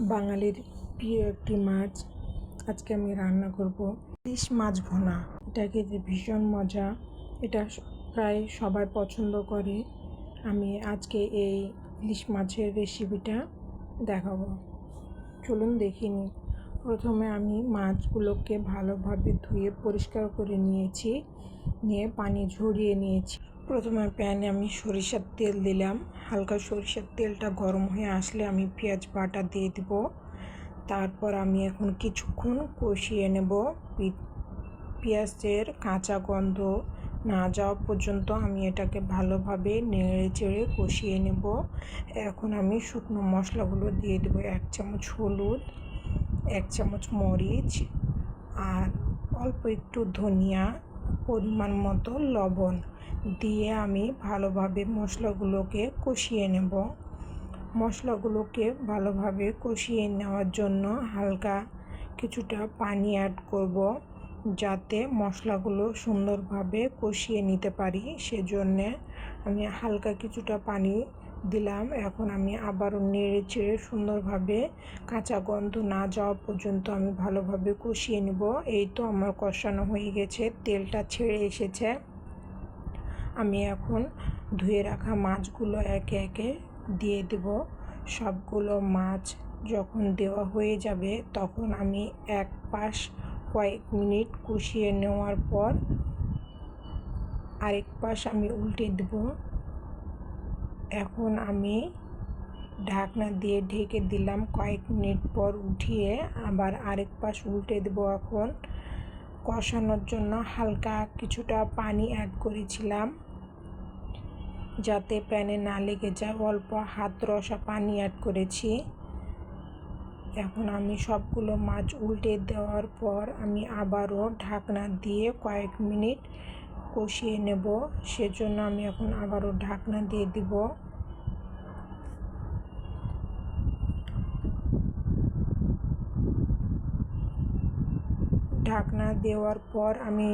বাঙালির প্রিয় একটি মাছ। আজকে আমি রান্না করব ইলিশ মাছ ভোনা। এটা খেতে ভীষণ মজা, এটা প্রায় সবাই পছন্দ করে। আমি আজকে এই ইলিশ মাছের রেসিপিটা দেখাবো। চলুন দেখিনি প্রথমে আমি মাছগুলোকে ভালোভাবে ধুয়ে পরিষ্কার করে নিয়েছি, নিয়ে পানি ঝরিয়ে নিয়েছি। প্রথমে প্যানে আমি সরিষার তেল দিলাম। হালকা সরিষার তেলটা গরম হয়ে আসলে আমি পেঁয়াজ বাটা দিয়ে দিব। তারপর আমি এখন কিছুক্ষণ কষিয়ে নেব। পেঁয়াজের কাঁচা গন্ধ না যাওয়া পর্যন্ত আমি এটাকে ভালোভাবে নেড়ে চেড়ে কষিয়ে নেব। এখন আমি শুকনো মশলাগুলো দিয়ে দেবো। এক চামচ হলুদ, এক চামচ মরিচ আর অল্প একটু ধনিয়া পরিমাণ মতো লবণ দিয়ে আমি ভালোভাবে মশলাগুলোকে কষিয়ে নেব। মশলাগুলোকে ভালোভাবে কষিয়ে নেওয়ার জন্য হালকা কিছুটা পানি অ্যাড করব যাতে মশলাগুলো সুন্দরভাবে কষিয়ে নিতে পারি। সেজন্যে আমি হালকা কিছুটা পানি দিলাম। এখন আমি আবারও নেড়ে চেড়ে সুন্দরভাবে কাঁচা গন্ধ না যাওয়া পর্যন্ত আমি ভালোভাবে কষিয়ে নেব। এই তো আমার কষানো হয়ে গেছে, তেলটা ছেড়ে এসেছে। আমি এখন ধুয়ে রাখা মাছগুলো একে একে দিয়ে দেব। সবগুলো মাছ যখন দেওয়া হয়ে যাবে তখন আমি এক পাশ কয়েক মিনিট কষিয়ে নেওয়ার পর আরেক পাশ আমি উল্টে দেব। এখন আমি ঢাকনা দিয়ে ঢেকে দিলাম কয়েক মিনিট পর উঠিয়ে আবার আরেক পাশ উল্টে দেব এখন। কষানোর জন্য হালকা কিছুটা পানি অ্যাড করেছিলাম যাতে প্যানে না লেগে যায়। অল্প হাত রসা পানি অ্যাড করেছি। এখন আমি সবগুলো মাছ উল্টে দেওয়ার পর আমি আবারও ঢাকনা দিয়ে কয়েক মিনিট কষিয়ে নেব। সেজন্য আমি এখন আবারও ঢাকনা দিয়ে দিব। ঢাকনা দেওয়ার পর আমি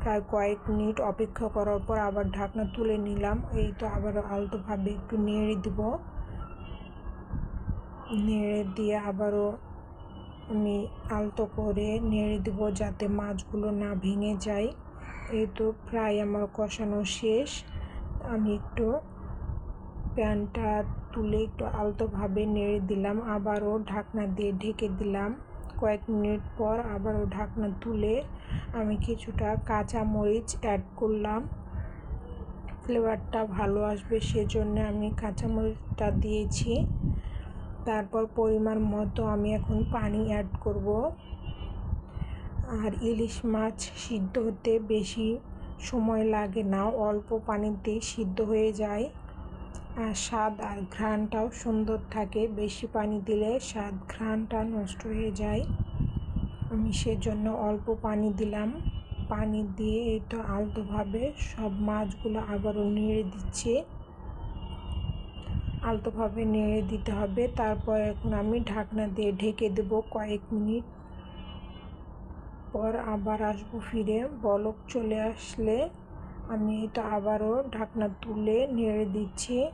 প্রায় কয়েক মিনিট অপেক্ষা করার পর আবার ঢাকনা তুলে নিলাম। এই তো আবার আলতোভাবে একটু নেড়ে দিব। নেড়ে দিয়ে আবারও আমি আলতো করে নেড়ে দিব যাতে মাছগুলো না ভেঙে যায়। এই তো প্রায় আমার কষানো শেষ। আমি একটু প্যানটা তুলে একটু আলতোভাবে নেড়ে দিলাম। আবারও ঢাকনা দিয়ে ঢেকে দিলাম। কয়েক মিনিট পর আবারও ঢাকনা তুলে আমি কিছুটা কাঁচা মরিচ অ্যাড করলাম। ফ্লেভারটা ভালো আসবে সেজন্য আমি কাঁচা মরিচটা দিয়েছি। তারপর পরিমাণ মতো আমি এখন পানি অ্যাড করব। আর ইলিশ মাছ সিদ্ধ হতে বেশি সময় লাগে না, অল্প পানিতেই সিদ্ধ হয়ে যায়। স্বাদ আর ঘ্রাণটাও সুন্দর থাকে। বেশি পানি দিলে স্বাদ, ঘ্রাণটা নষ্ট হয়ে যায়। আমি সেজন্য অল্প পানি দিলাম। পানি দিয়ে তো আলতোভাবে সব মাছগুলো আবারও নেড়ে দিচ্ছি। আলতোভাবে নেড়ে দিতে হবে। তারপর এখন আমি ঢাকনা দিয়ে ঢেকে দেব কয়েক মিনিট। পর আবার আসব ফিরে। বলক চলে আসলে আমি এটা আবারও ঢাকনা তুলে নেড়ে দিচ্ছি।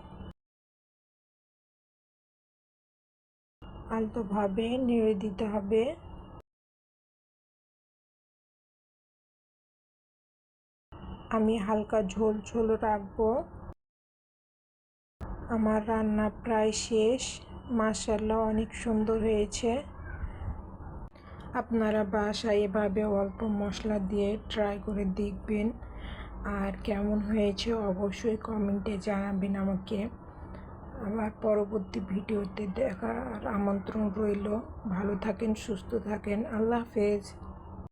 আলতোভাবে নেড়ে দিতে হবে। আমি হালকা ঝোল ঝোল রাখব। আমার রান্না প্রায় শেষ। মাসাল্লাহ অনেক সুন্দর হয়েছে। আপনারা বাসায় এভাবে অল্প মশলা দিয়ে ট্রাই করে দেখবেন। আর কেমন হয়েছে অবশ্যই কমেন্টে জানাবেন আমাকে। আবার পরবর্তী ভিডিওতে দেখার আমন্ত্রণ রইল। ভালো থাকেন সুস্থ থাকেন। আল্লাহ হাফেজ।